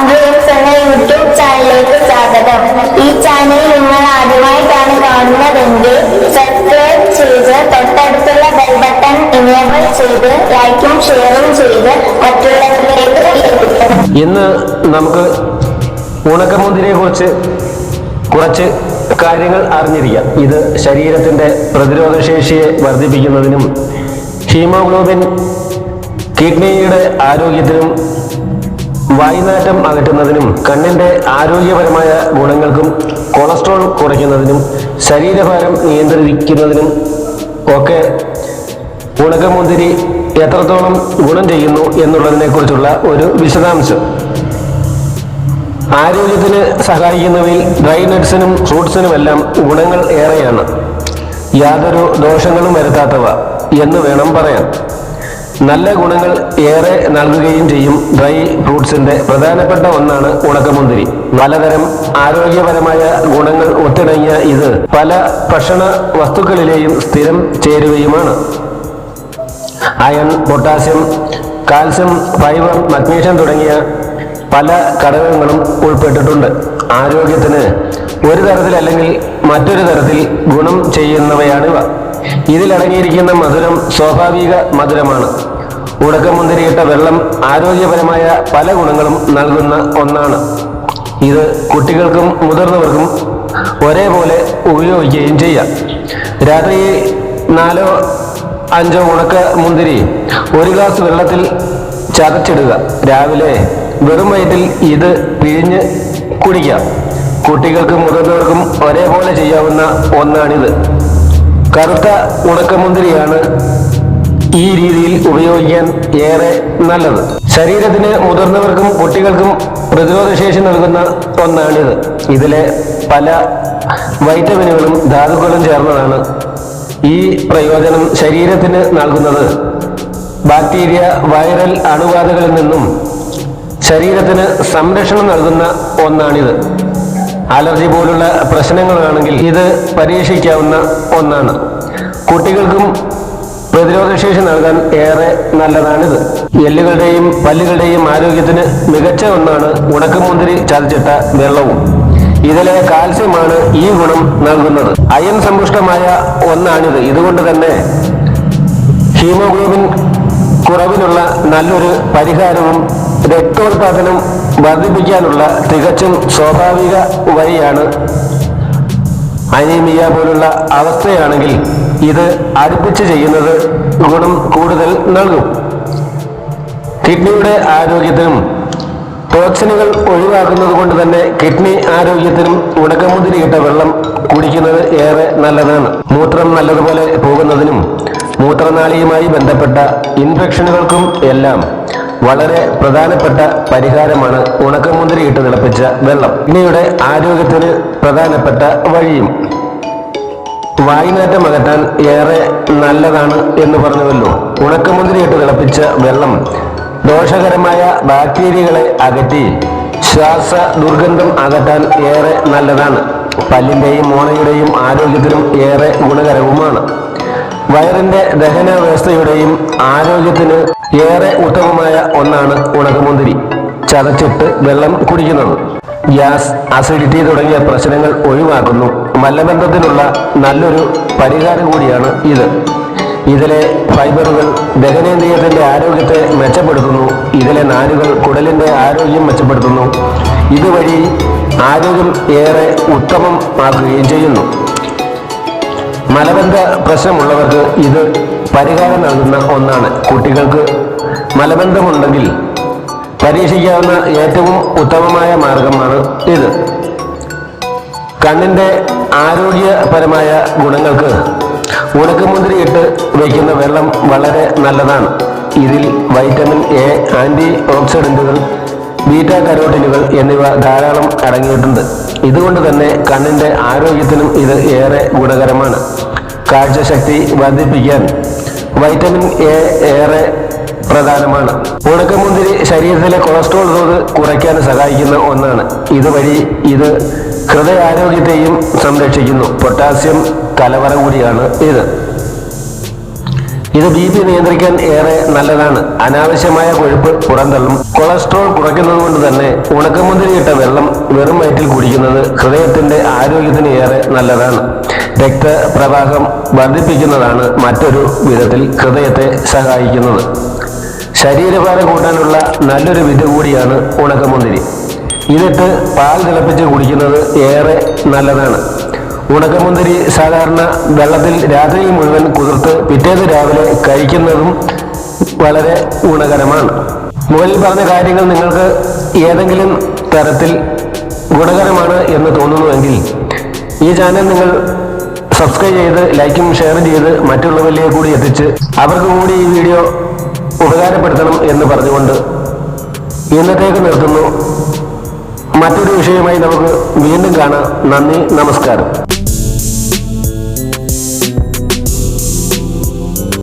Dreams എന്ന YouTube ചാനലിലേക്ക് സ്വാഗതം. ഈ ചാനൽ നിങ്ങൾ ആദ്യമായിട്ടാണ് കാണുന്നതെങ്കിൽ സബ്സ്ക്രൈബ് ചെയ്ത് തൊട്ടടുത്തുള്ള ബെൽ ബട്ടൺ എനേബിൾ ചെയ്ത് ലൈക്കും ഷെയറും ചെയ്ത് മറ്റുള്ളവരിലേക്ക് ഇന്ന് നമുക്ക് ഉണക്കമുന്തിരിയെ കുറിച്ച് കുറച്ച് കാര്യങ്ങൾ അറിഞ്ഞിരിക്കാം. ഇത് ശരീരത്തിന്റെ പ്രതിരോധശേഷിയെ വർദ്ധിപ്പിക്കുന്നതിനും ഹീമോഗ്ലോബിൻ കിഡ്നിയുടെ ആരോഗ്യത്തിനും വായുനാറ്റം അകറ്റുന്നതിനും കണ്ണിന്റെ ആരോഗ്യപരമായ ഗുണങ്ങൾക്കും കൊളസ്ട്രോൾ കുറയ്ക്കുന്നതിനും ശരീരഭാരം നിയന്ത്രിക്കുന്നതിനും ഒക്കെ ഉണക്കമുന്തിരി എത്രത്തോളം ഗുണം ചെയ്യുന്നു എന്നുള്ളതിനെക്കുറിച്ചുള്ള ഒരു വിശദാംശം. ആരോഗ്യത്തിന് സഹായിക്കുന്നവയിൽ ഡ്രൈ നട്ട്സിനും ഫ്രൂട്ട്സിനുമെല്ലാം ഗുണങ്ങൾ ഏറെയാണ്. യാതൊരു ദോഷങ്ങളും വരുത്താത്തവ എന്ന് വേണം പറയാൻ. നല്ല ഗുണങ്ങൾ ഏറെ നൽകുകയും ചെയ്യും ഡ്രൈ ഫ്രൂട്ട്സിന്റെ പ്രധാനപ്പെട്ട ഒന്നാണ് ഉണക്കമുന്തിരി. പലതരം ആരോഗ്യപരമായ ഗുണങ്ങൾ ഒത്തിണങ്ങിയ ഇത് പല ഭക്ഷണ വസ്തുക്കളിലെയും സ്ഥിരം ചേരുകയുമാണ്. Iron potassium calcium fibre magnesium തുടങ്ങിയ പല ഘടകങ്ങളും ഉൾപ്പെട്ടിട്ടുണ്ട്. ആരോഗ്യത്തിന് ഒരു തരത്തിലല്ലെങ്കിൽ മറ്റൊരു തരത്തിൽ ഗുണം ചെയ്യുന്നവയാണിവ ഇതിലടങ്ങിയിരിക്കുന്ന മധുരം സ്വാഭാവിക മധുരമാണ്. ഉടക്കമുന്തിരിയിട്ട വെള്ളം ആരോഗ്യപരമായ പല ഗുണങ്ങളും നൽകുന്ന ഒന്നാണ്. ഇത് കുട്ടികൾക്കും മുതിർന്നവർക്കും ഒരേപോലെ ഉപയോഗിക്കുകയും ചെയ്യാം. രാത്രി നാലോ അഞ്ചോ ഉണക്ക മുന്തിരി ഒരു ഗ്ലാസ് വെള്ളത്തിൽ ചതച്ചിടുക. രാവിലെ വെറും വയറ്റിൽ ഇത് പിഴിഞ്ഞ് കുടിക്കാം. കുട്ടികൾക്കും മുതിർന്നവർക്കും ഒരേപോലെ ചെയ്യാവുന്ന ഒന്നാണിത്. കറുത്ത ഉണക്കമുന്തിരിയാണ് ഈ രീതിയിൽ ഉപയോഗിക്കാൻ ഏറെ നല്ലത്. ശരീരത്തിന് മുതിർന്നവർക്കും കുട്ടികൾക്കും പ്രതിരോധശേഷി നൽകുന്ന ഒന്നാണിത്. ഇതിലെ പല വൈറ്റമിനുകളും ധാതുക്കളും ചേർന്നതാണ് ഈ പ്രയോജനം ശരീരത്തിന് നൽകുന്നത്. ബാക്ടീരിയ വൈറൽ അണുബാധകളിൽ നിന്നും ശരീരത്തിന് സംരക്ഷണം നൽകുന്ന ഒന്നാണിത്. അലർജി പോലുള്ള പ്രശ്നങ്ങളാണെങ്കിൽ ഇത് പരീക്ഷിക്കാവുന്ന ഒന്നാണ്. കുട്ടികൾക്കും പ്രതിരോധശേഷി നൽകാൻ ഏറെ നല്ലതാണിത്. എല്ലുകളുടെയും പല്ലുകളുടെയും ആരോഗ്യത്തിന് മികച്ച ഒന്നാണ് ഉണക്കമുന്തിരി ചതച്ചിട്ട വെള്ളവും. ഇതിലെ കാൽസ്യമാണ് ഈ ഗുണം നൽകുന്നത്. അയൻ സമ്പുഷ്ടമായ ഒന്നാണിത്. ഇതുകൊണ്ട് തന്നെ ഹീമോഗ്ലോബിൻ കുറവിനുള്ള നല്ലൊരു പരിഹാരവും രക്തോത്പാദനം വർദ്ധിപ്പിക്കാനുള്ള തികച്ചും സ്വാഭാവിക വഴിയാണ് അനീമിയ പോലുള്ള അവസ്ഥയാണെങ്കിൽ ഇത് അടുപ്പിച്ച് ചെയ്യുന്നത് ഗുണം കൂടുതൽ നൽകും. കിഡ്നിയുടെ ആരോഗ്യത്തിനും ടോക്സിനുകൾ ഒഴിവാക്കുന്നത് കൊണ്ട് തന്നെ കിഡ്നി ആരോഗ്യത്തിനും ഉണക്കമുതിരിയിട്ട വെള്ളം കുടിക്കുന്നത് ഏറെ നല്ലതാണ്. മൂത്രം നല്ലതുപോലെ പോകുന്നതിനും മൂത്രനാളിയുമായി ബന്ധപ്പെട്ട ഇൻഫെക്ഷനുകൾക്കും എല്ലാം വളരെ പ്രധാനപ്പെട്ട പരിഹാരമാണ് ഉണക്കമുന്തിരിയിട്ട് തിളപ്പിച്ച വെള്ളം. കിഡ്നിയുടെ ആരോഗ്യത്തിന് പ്രധാനപ്പെട്ട വഴിയും വായുനാറ്റം അകറ്റാൻ ഏറെ നല്ലതാണ് എന്ന് പറഞ്ഞുവല്ലോ. ഉണക്കമുന്തിരിയിട്ട് തിളപ്പിച്ച വെള്ളം ദോഷകരമായ ബാക്ടീരിയകളെ അകറ്റി ശ്വാസ ദുർഗന്ധം അകറ്റാൻ ഏറെ നല്ലതാണ്. പല്ലിന്റെയും മോണയുടെയും ആരോഗ്യത്തിനും ഏറെ ഗുണകരവുമാണ്. വയറിന്റെ ദഹന വ്യവസ്ഥയുടെയും ആരോഗ്യത്തിന് ഏറെ ഉത്തമമായ ഒന്നാണ് ഉണക്കമുന്തിരി. ചതച്ചിട്ട് വെള്ളം കുടിക്കുന്നത്. ഗ്യാസ് അസിഡിറ്റി തുടങ്ങിയ പ്രശ്നങ്ങൾ ഒഴിവാക്കുന്നു. മലബന്ധത്തിനുള്ള നല്ലൊരു പരിഹാരം കൂടിയാണ് ഇത്. ഇതിലെ ഫൈബറുകൾ ദഹനേന്ദ്രിയത്തിന്റെ ആരോഗ്യത്തെ മെച്ചപ്പെടുത്തുന്നു. ഇതിലെ നാരുകൾ കുടലിന്റെ ആരോഗ്യം മെച്ചപ്പെടുത്തുന്നു. ഇതുവഴി ആരോഗ്യം ഏറെ ഉത്തമം ആക്കുകയും ചെയ്യുന്നു. മലബന്ധ പ്രശ്നമുള്ളവർക്ക് ഇത് പരിഹാരം നൽകുന്ന ഒന്നാണ്. കുട്ടികൾക്ക് മലബന്ധമുണ്ടെങ്കിൽ പരീക്ഷിക്കാവുന്ന ഏറ്റവും ഉത്തമമായ മാർഗമാണ് ഇത്. കണ്ണിന്റെ ആരോഗ്യപരമായ ഗുണങ്ങൾക്ക് ഉണക്കമുന്തിരി ഇട്ട് വയ്ക്കുന്ന വെള്ളം വളരെ നല്ലതാണ്. ഇതിൽ വൈറ്റമിൻ എ ആന്റി ഓക്സിഡന്റുകൾ ബീറ്റാ കരോട്ടിനുകൾ എന്നിവ ധാരാളം അടങ്ങിയിട്ടുണ്ട്. ഇതുകൊണ്ട് തന്നെ കണ്ണിന്റെ ആരോഗ്യത്തിനും ഇത് ഏറെ ഗുണകരമാണ്. കാഴ്ചശക്തി വർദ്ധിപ്പിക്കാൻ വൈറ്റമിൻ എ ഏറെ പ്രധാനമാണ്. ഉണക്കമുന്തിരി ശരീരത്തിലെ കൊളസ്ട്രോൾ തോത് കുറയ്ക്കാൻ സഹായിക്കുന്ന ഒന്നാണ്. ഇതുവഴി ഇത് ഹൃദയാരോഗ്യത്തെയും സംരക്ഷിക്കുന്നു. പൊട്ടാസ്യം കലവറ കൂടിയാണ് ഇത്. ഇത് ബി പി നിയന്ത്രിക്കാൻ ഏറെ നല്ലതാണ്. അനാവശ്യമായ കൊഴുപ്പ് പുറന്തള്ളും. കൊളസ്ട്രോൾ കുറയ്ക്കുന്നത് കൊണ്ട് തന്നെ ഉണക്കമുന്തിരി ഇട്ട വെള്ളം വെറും വയറ്റിൽ കുടിക്കുന്നത് ഹൃദയത്തിന്റെ ആരോഗ്യത്തിന് ഏറെ നല്ലതാണ്. രക്തപ്രവാഹം വർദ്ധിപ്പിക്കുന്നതാണ് മറ്റൊരു വിധത്തിൽ ഹൃദയത്തെ സഹായിക്കുന്നത്. ശരീരഭാരം കൂട്ടാനുള്ള നല്ലൊരു വിധ കൂടിയാണ് ഉണക്കമുന്തിരി. ഇതിട്ട് പാൽ തിളപ്പിച്ച് കുടിക്കുന്നത് ഏറെ നല്ലതാണ്. ഉണക്കമുന്തിരി സാധാരണ വെള്ളത്തിൽ രാത്രി മുഴുവൻ കുതിർത്ത് പിറ്റേന്ന് രാവിലെ കഴിക്കുന്നതും വളരെ ഗുണകരമാണ്. മുകളിൽ പറഞ്ഞ കാര്യങ്ങൾ നിങ്ങൾക്ക് ഏതെങ്കിലും തരത്തിൽ ഗുണകരമാണ് എന്ന് തോന്നുന്നുവെങ്കിൽ ഈ ചാനൽ നിങ്ങൾ സബ്സ്ക്രൈബ് ചെയ്ത് ലൈക്കും ഷെയറും ചെയ്ത് മറ്റുള്ളവരിലേക്ക് കൂടി എത്തിച്ച് അവർക്ക് കൂടി ഈ വീഡിയോ ഉപകാരപ്പെടുത്തണം എന്ന് പറഞ്ഞുകൊണ്ട് ഇന്നത്തേക്ക് നിർത്തുന്നു. മറ്റൊരു വിഷയമായി നമുക്ക് വീണ്ടും കാണാം. നന്ദി നമസ്കാരം.